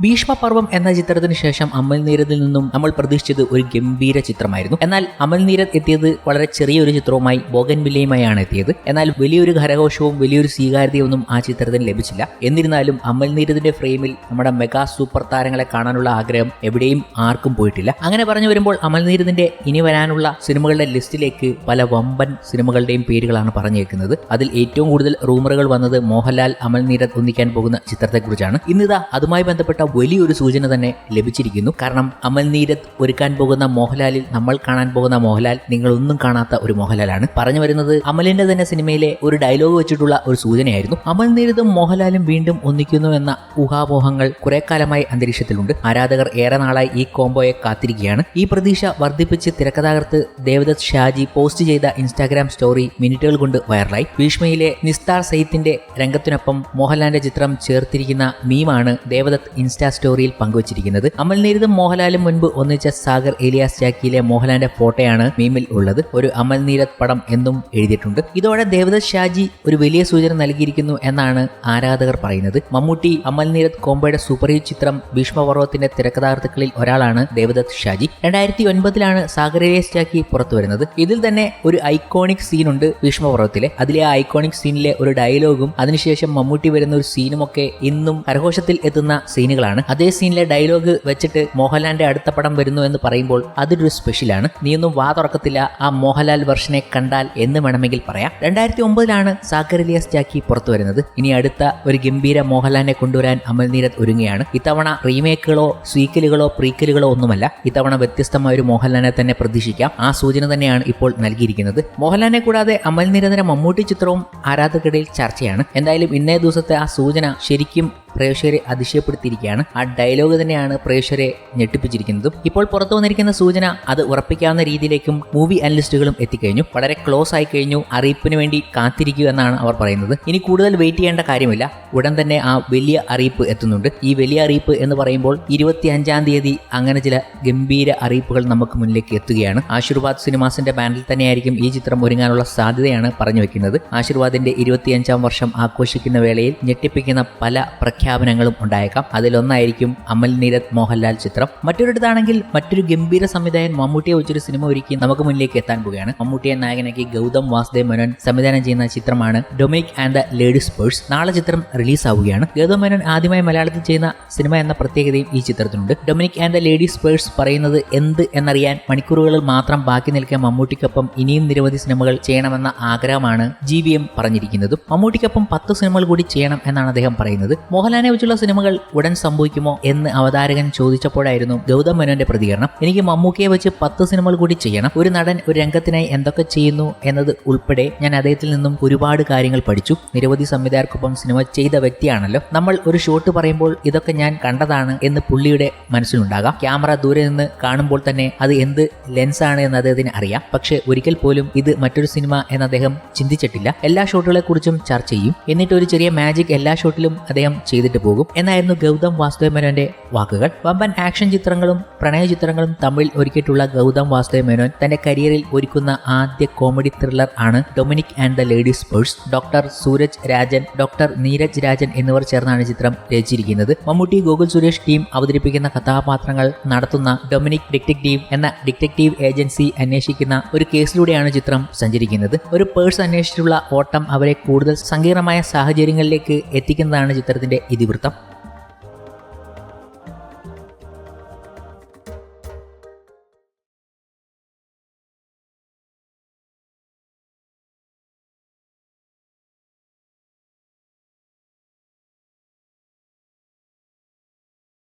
ഭീഷ്മപർവം എന്ന ചിത്രത്തിന് ശേഷം അമൽ നീരദിൽ നിന്നും നമ്മൾ പ്രതീക്ഷിച്ചത് ഒരു ഗംഭീര ചിത്രമായിരുന്നു. എന്നാൽ അമൽ നീരദ് എത്തിയത് വളരെ ചെറിയൊരു ചിത്രവുമായി ബോഗൻ വില്ലയുമായാണ് എത്തിയത്. എന്നാൽ വലിയൊരു ഖരഘോഷവും വലിയൊരു സ്വീകാര്യതയൊന്നും ആ ചിത്രത്തിന് ലഭിച്ചില്ല. എന്നിരുന്നാലും അമൽ നീരദിന്റെ ഫ്രെയിമിൽ നമ്മുടെ മെഗാ സൂപ്പർ താരങ്ങളെ കാണാനുള്ള ആഗ്രഹം എവിടെയും ആർക്കും പോയിട്ടില്ല. അങ്ങനെ പറഞ്ഞു വരുമ്പോൾ അമൽ നീരദിന്റെ ഇനി വരാനുള്ള സിനിമകളുടെ ലിസ്റ്റിലേക്ക് പല വമ്പൻ സിനിമകളുടെയും പേരുകളാണ് പറഞ്ഞേക്കുന്നത്. അതിൽ ഏറ്റവും കൂടുതൽ റൂമറുകൾ വന്നത് മോഹൻലാൽ അമൽ നീരദ് ഒന്നിക്കാൻ പോകുന്ന ചിത്രത്തെക്കുറിച്ചാണ്. ഇന്നിതാ അതുമായി ബന്ധപ്പെട്ട വലിയൊരു സൂചന തന്നെ ലഭിച്ചിരിക്കുന്നു. കാരണം അമൽ നീരത് ഒരുക്കാൻ പോകുന്ന മോഹൻലാലിൽ നമ്മൾ കാണാൻ പോകുന്ന മോഹൻലാൽ നിങ്ങൾ ഒന്നും കാണാത്ത ഒരു മോഹൻലാലാണ്. പറഞ്ഞു വരുന്നത് അമലിന്റെ തന്നെ സിനിമയിലെ ഒരു ഡയലോഗ് വെച്ചിട്ടുള്ള ഒരു സൂചനയായിരുന്നു. അമൽ നീരതും മോഹൻലാലും വീണ്ടും ഒന്നിക്കുന്നു എന്ന ഊഹാപോഹങ്ങൾ കുറെ കാലമായി അന്തരീക്ഷത്തിലുണ്ട്. ആരാധകർ ഏറെ നാളായി ഈ കോംബോയെ കാത്തിരിക്കുകയാണ്. ഈ പ്രതീക്ഷ വർദ്ധിപ്പിച്ച് തിരക്കഥാകൃത്ത് ദേവദത്ത് ഷാജി പോസ്റ്റ് ചെയ്ത ഇൻസ്റ്റാഗ്രാം സ്റ്റോറി മിനിറ്റുകൾ കൊണ്ട് വൈറലായി. ഭീഷ്മയിലെ നിസ്താർ സയ്യിദിന്റെ രംഗത്തിനൊപ്പം മോഹൻലാലിന്റെ ചിത്രം ചേർത്തിരിക്കുന്ന മീമാണ് ദേവദത്ത് ഇൻസ്റ്റാ സ്റ്റോറിയിൽ പങ്കുവച്ചിരിക്കുന്നത് അമൽ നീരദും മോഹൻലാലും മുൻപ് ഒന്നിച്ച സാഗർ ഏലിയാസ് ജാക്കിയിലെ മോഹൻലാലിന്റെ ഫോട്ടോയാണ് മീമിൽ ഉള്ളത്. ഒരു അമൽ നീരദ് പടം എന്നും എഴുതിയിട്ടുണ്ട്. ഇതോടെ ദേവദത്ത് ഷാജി ഒരു വലിയ സൂചന നൽകിയിരിക്കുന്നു എന്നാണ് ആരാധകർ പറയുന്നത്. മമ്മൂട്ടി അമൽ നീരദ് കോംബോയുടെ സൂപ്പർ ഹിറ്റ് ചിത്രം ഭീഷ്മപർവത്തിന്റെ തിരക്കഥാകൃത്തുക്കളിൽ ഒരാളാണ് ദേവദത്ത് ഷാജി. രണ്ടായിരത്തി ഒൻപതിലാണ് സാഗർ ഏലിയാസ് ജാക്കി പുറത്തു വരുന്നത്. ഇതിൽ തന്നെ ഒരു ഐക്കോണിക് സീനുണ്ട് ഭീഷ്മപർവത്തിലെ അതിലെ ആ ഐക്കോണിക് സീനിലെ ഒരു ഡയലോഗും അതിനുശേഷം മമ്മൂട്ടി വരുന്ന ഒരു സീനും ഒക്കെ ഇന്നും കരഘോഷത്തിൽ എത്തുന്ന സീനുകളാണ്. അതേ സീനിലെ ഡയലോഗ് വെച്ചിട്ട് മോഹൻലാലിന്റെ അടുത്ത പടം വരുന്നു എന്ന് പറയുമ്പോൾ അതൊരു സ്പെഷ്യലാണ് നീയൊന്നും വാ തുറക്കത്തില്ല ആ മോഹൻലാൽ വെർഷനെ കണ്ടാൽ എന്ന് വേണമെങ്കിൽ പറയാം. രണ്ടായിരത്തി ഒമ്പതിലാണ് സാഗർ ഇലിയാസ് ജാക്കി പുറത്തു വരുന്നത്. ഇനി അടുത്ത ഒരു ഗംഭീര മോഹൻലാലിനെ കൊണ്ടുവരാൻ അമൽ നീരത് ഒരുങ്ങുകയാണ്. ഇത്തവണ റീമേക്കുകളോ സ്വീക്കലുകളോ പ്രീക്കലുകളോ ഒന്നുമല്ല. ഇത്തവണ വ്യത്യസ്തമായ ഒരു മോഹൻലാലിനെ തന്നെ പ്രതീക്ഷിക്കാം. ആ സൂചന തന്നെയാണ് ഇപ്പോൾ നൽകിയിരിക്കുന്നത്. മോഹൻലാലിനെ കൂടാതെ അമൽ നീരതിന്റെ മമ്മൂട്ടി ചിത്രവും ആരാധകരുടെ ചർച്ചയാണ്. എന്തായാലും ഇന്നേ ദിവസത്തെ ആ സൂചന ശരിക്കും പ്രേക്ഷകരെ അതിശയപ്പെടുത്തിയിരിക്കുകയാണ്. ആ ഡയലോഗ് തന്നെയാണ് പ്രേക്ഷകരെ ഞെട്ടിപ്പിച്ചിരിക്കുന്നതും. ഇപ്പോൾ പുറത്തു വന്നിരിക്കുന്ന സൂചന അത് ഉറപ്പിക്കാവുന്ന രീതിയിലേക്കും മൂവി അനലിസ്റ്റുകളും എത്തിക്കഴിഞ്ഞു. വളരെ ക്ലോസ് ആയി കഴിഞ്ഞു. അറിയിപ്പിന് വേണ്ടി കാത്തിരിക്കൂ എന്നാണ് അവർ പറയുന്നത്. ഇനി കൂടുതൽ വെയിറ്റ് ചെയ്യേണ്ട കാര്യമില്ല. ഉടൻ തന്നെ ആ വലിയ അറിയിപ്പ് എത്തുന്നുണ്ട്. ഈ വലിയ അറിയിപ്പ് എന്ന് പറയുമ്പോൾ ഇരുപത്തി അഞ്ചാം തീയതി അങ്ങനെ ചില ഗംഭീര അറിയിപ്പുകൾ നമുക്ക് മുന്നിലേക്ക് എത്തുകയാണ്. ആശീർവാദ് സിനിമാസിന്റെ ബാനറിൽ തന്നെയായിരിക്കും ഈ ചിത്രം ഒരുങ്ങാനുള്ള സാധ്യതയാണ് പറഞ്ഞു വെക്കുന്നത്. ആശീർവാദിന്റെ ഇരുപത്തിയഞ്ചാം വർഷം ആഘോഷിക്കുന്ന വേളയിൽ ഞെട്ടിപ്പിക്കുന്ന പല പ്രഖ്യാപനങ്ങളും ഉണ്ടായേക്കാം. അതിലൊന്നായിരിക്കും അമൽ നീരത് മോഹൻലാൽ ചിത്രം. മറ്റൊരിടത്താണെങ്കിൽ മറ്റൊരു ഗംഭീര സംവിധായൻ മമ്മൂട്ടിയെ വെച്ചൊരു സിനിമ ഒരുക്കി നമുക്ക് മുന്നിലേക്ക് എത്താൻ പോവുകയാണ്. മമ്മൂട്ടിയെ നായകനാക്കി ഗൗതം വാസുദേവ് മേനോൻ സംവിധാനം ചെയ്യുന്ന ചിത്രമാണ് Dominic and the ladies purse നാളെ ചിത്രം റിലീസ് ആവുകയാണ് ഗൗതം മേനോൻ ആദ്യമായി മലയാളത്തിൽ ചെയ്യുന്ന സിനിമ എന്ന പ്രത്യേകതയും ഈ ചിത്രത്തിനുണ്ട്. Dominic and the ladies purse പറയുന്നത് എന്ത് എന്നറിയാൻ മണിക്കൂറുകളിൽ മാത്രം ബാക്കി നിൽക്കാൻ മമ്മൂട്ടിക്കൊപ്പം ഇനിയും നിരവധി സിനിമകൾ ചെയ്യണമെന്ന ആഗ്രഹമാണ് ജി വി എം പറഞ്ഞിരിക്കുന്നതും. മമ്മൂട്ടിക്കൊപ്പം പത്ത് സിനിമകൾ കൂടി ചെയ്യണം എന്നാണ് അദ്ദേഹം പറയുന്നത്. മോഹൻലാലിനെ വെച്ചുള്ള സിനിമകൾ ഉടൻ സംഭവിക്കുമോ എന്ന് അവതാരകൻ ചോദിച്ചപ്പോഴായിരുന്നു ഗൗതം മേനോന്റെ പ്രതികരണം. എനിക്ക് മമ്മൂക്കയെ വെച്ച് പത്ത് സിനിമകൾ കൂടി ചെയ്യണം. ഒരു നടൻ ഒരു രംഗത്തിനായി എന്തൊക്കെ ചെയ്യുന്നു എന്നത് ഉൾപ്പെടെ ഞാൻ അദ്ദേഹത്തിൽ നിന്നും ഒരുപാട് കാര്യങ്ങൾ പഠിച്ചു. നിരവധി സംവിധായകർക്കൊപ്പം സിനിമ ചെയ്ത വ്യക്തിയാണല്ലോ. നമ്മൾ ഒരു ഷോട്ട് പറയുമ്പോൾ ഇതൊക്കെ ഞാൻ കണ്ടതാണ് എന്ന് പുള്ളിയുടെ മനസ്സിലുണ്ടാകാം. ക്യാമറ ദൂരെ നിന്ന് കാണുമ്പോൾ തന്നെ അത് എന്ത് ലെൻസാണ് എന്ന് അദ്ദേഹത്തിന് അറിയാം. പക്ഷെ ഒരിക്കൽ പോലും ഇത് മറ്റൊരു സിനിമ എന്ന് അദ്ദേഹം ചിന്തിച്ചിട്ടില്ല. എല്ലാ ഷോട്ടുകളെ കുറിച്ചും ചർച്ച ചെയ്യും. എന്നിട്ട് ഒരു ചെറിയ മാജിക് എല്ലാ ഷോട്ടിലും അദ്ദേഹം ചെയ്തിട്ട് പോകും. എന്നായിരുന്നു ഗൗതം വാസുദേവ് വാക്കുകൾ. വമ്പൻ ആക്ഷൻ ചിത്രങ്ങളും പ്രണയ ചിത്രങ്ങളും തമിഴിൽ ഒരുക്കിയിട്ടുള്ള ഗൗതം വാസുദേവ് മേനോൻ തന്റെ കരിയറിൽ ഒരുക്കുന്ന ആദ്യ കോമഡി ത്രില്ലർ ആണ് Dominic and the ladies purse doctor Suraj Rajan doctor Neeraj Rajan എന്നിവർ ചേർന്നാണ് ചിത്രം രചിച്ചിരിക്കുന്നത്. മമ്മൂട്ടി ഗോകുൽ സുരേഷ് ടീം അവതരിപ്പിക്കുന്ന കഥാപാത്രങ്ങൾ നടത്തുന്ന ഡൊമിനിക് ഡിറ്റക്റ്റീവ് എന്ന ഡിറ്റക്റ്റീവ് ഏജൻസി അന്വേഷിക്കുന്ന ഒരു കേസിലൂടെയാണ് ചിത്രം സഞ്ചരിക്കുന്നത്. ഒരു പേഴ്സ് അന്വേഷിച്ചുള്ള ഓട്ടം അവരെ കൂടുതൽ സങ്കീർണമായ സാഹചര്യങ്ങളിലേക്ക് എത്തിക്കുന്നതാണ് ചിത്രത്തിന്റെ ini bertap.